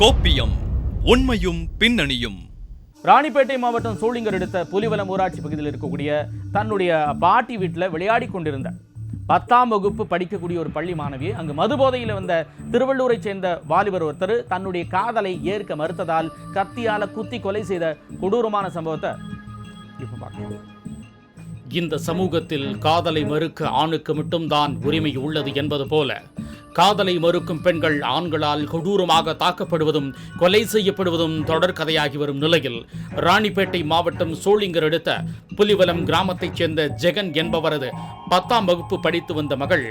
கோப்பியம் உண்மையும் பின்னணியும். ராணிப்பேட்டை மாவட்டம் சோளிங்கர் அடுத்த புலிவலம் ஊராட்சி பகுதியில் இருக்கக்கூடிய தன்னுடைய பாட்டி வீட்டில் விளையாடி கொண்டிருந்த பத்தாம் வகுப்பு படிக்கக்கூடிய ஒரு பள்ளி மாணவி அங்கு மது போதையில் வந்த திருவள்ளூரைச் சேர்ந்த வாலிபர் ஒருத்தர் தன்னுடைய காதலை ஏற்க மறுத்ததால் கத்தியால குத்தி கொலை செய்த கொடூரமான சம்பவத்தை இப்போ பார்க்கலாம். இந்த சமூகத்தில் காதலை மறுக்க ஆணுக்கு மட்டும்தான் உரிமை உள்ளது என்பது போல காதலை மறுக்கும் பெண்கள் ஆண்களால் கொடூரமாக தாக்கப்படுவதும் கொலை செய்யப்படுவதும் தொடர்கதையாகி வரும் நிலையில் ராணிப்பேட்டை மாவட்டம் சோளிங்கர் அடுத்த புலிவலம் கிராமத்தைச் சேர்ந்த ஜெகன் என்பவரது பத்தாம் வகுப்பு படித்து வந்த மகள்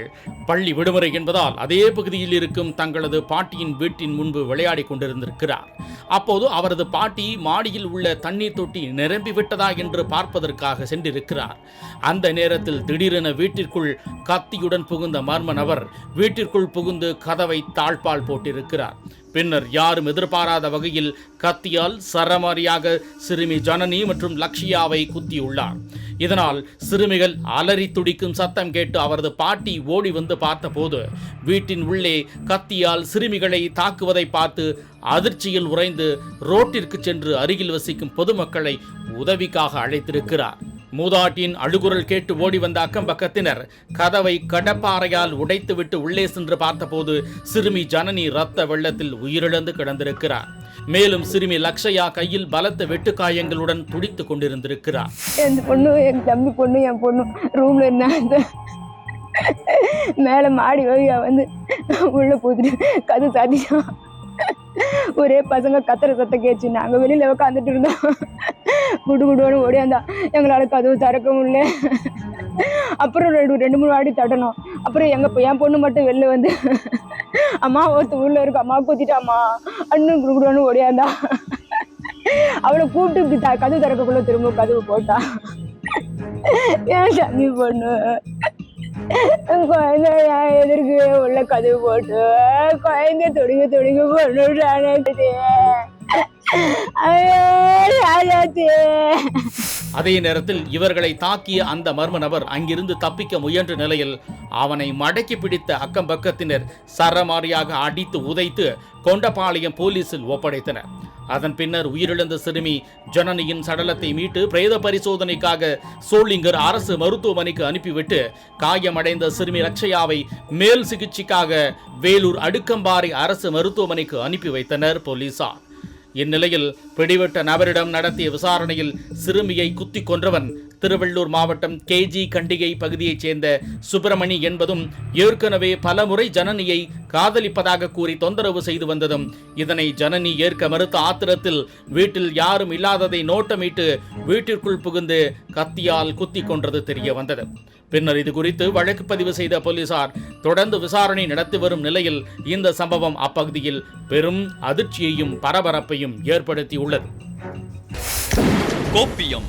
பள்ளி விடுமுறை என்பதால் அதே பகுதியில் இருக்கும் தங்களது பாட்டியின் வீட்டின் முன்பு விளையாடி கொண்டிருந்திருக்கிறார். அப்போது அவரது பாட்டி மாடியில் உள்ள தண்ணீர் தொட்டி நிரம்பி விட்டதா என்று பார்ப்பதற்காக சென்றிருக்கிறார். அந்த நேரத்தில் திடீரென வீட்டிற்குள் கத்தியுடன் புகுந்த மர்ம நபர் வீட்டிற்குள் புகுந்து கதவை தாழ்பால் போட்டிருக்கிறார். பின்னர் யாரும் எதிர்பாராத வகையில் கத்தியால் சரமாரியாக சிறுமி ஜனனி மற்றும் லக்ஷியாவை குத்தியுள்ளார். இதனால் சிறுமிகள் அலறி துடிக்கும் சத்தம் கேட்டு அவரது பாட்டி ஓடி வந்து பார்த்தபோது வீட்டின் உள்ளே கத்தியால் சிறுமிகளை தாக்குவதை பார்த்து அதிர்ச்சியில் உறைந்து ரோட்டிற்கு சென்று அருகில் வசிக்கும் பொதுமக்களை உதவிக்காக அழைத்திருக்கிறார். மூதாட்டியின் அழுகுரல் கேட்டு ஓடி வந்த அக்கம் பக்கத்தினர் கதவை கடப்பாறையால் உடைத்துவிட்டு உள்ளே சென்று பார்த்தபோது சிறுமி ஜனனி ரத்த வெள்ளத்தில் உயிரிழந்து கிடந்திருக்கிறார். மேலும் சிறுமி லக்ஷயா கையில் பலத்த வெட்டுக்காயங்களுடன் துடித்துக் கொண்டிருந்திருக்கிறார். என் பொண்ணு என் தம்பி பொண்ணு என் பொண்ணு ரூம்ல என்ன மேல மாடி வழியா வந்து உள்ள போத்துட்டு கது சாத்திட்டான் ஒரே பசங்க கத்துற சத்தம் கேச்சு நாங்க வெளியில உட்காந்துட்டு இருந்தோம். குடு குடுன்னு ஓடியாந்தா எங்களால் கதவு திறக்க முடியல. அப்புறம் ரெண்டு ரெண்டு மூணு வாடி தட்டணும் அப்புறம் எங்கள் என் பொண்ணு மட்டும் வெளில வந்து அம்மா ஒருத்த ஊரில் இருக்கு. அம்மா குத்திட்டாம்மா அண்ணன் குடு குடுன்னு ஓடியாந்தா அவளை கூப்பிட்டு இப்படி த- கதவு திறக்கக்குள்ள திரும்ப கதவு போட்டா. ஏன் சாமி பொண்ணு? குழந்தை எதிர்க்கு உள்ள கதவு போட்டு குழந்தை தொடுங்க தொடுங்க பொண்ணு அதே நேரத்தில் இவர்களை தாக்கிய அந்த மர்ம நபர் அங்கிருந்து தப்பிக்க முயன்ற நிலையில் அவனை மடக்கி பிடித்த அக்கம் பக்கத்தினர் சரமாரியாக அடித்து உதைத்து கொண்டபாளையம் போலீசில் ஒப்படைத்தனர். அதன் பின்னர் உயிரிழந்த சிறுமி ஜனனியின் சடலத்தை மீட்டு பிரேத பரிசோதனைக்காக சோளிங்கர் அரசு மருத்துவமனைக்கு அனுப்பிவிட்டு காயமடைந்த சிறுமி ரட்சயாவை மேல் சிகிச்சைக்காக வேலூர் அடுக்கம்பாறை அரசு மருத்துவமனைக்கு அனுப்பி வைத்தனர் போலீசார். இந்நிலையில் பிடிவிட்ட நபரிடம் நடத்திய விசாரணையில் சிறுமியை குத்திக் கொன்றவன் திருவள்ளூர் மாவட்டம் கேஜி கண்டிகை பகுதியைச் சேர்ந்த சுப்பிரமணி என்பதும் ஏற்கனவே பலமுறை ஜனனியை காதலிப்பதாக கூறி தொந்தரவு செய்து வந்ததும் இதனை ஜனனி ஏற்க மறுத்த ஆத்திரத்தில் வீட்டில் யாரும் இல்லாததை நோட்டமிட்டு வீட்டிற்குள் புகுந்து கத்தியால் குத்தி கொன்றது தெரிய வந்தது. பின்னர் இது குறித்து வழக்கு பதிவு செய்த போலீசார் தொடர்ந்து விசாரணை நடத்தி வரும் நிலையில் இந்த சம்பவம் அப்பகுதியில் பெரும் அதிர்ச்சியையும் பரபரப்பையும் ஏற்படுத்தியுள்ளது. கோப்பியம்.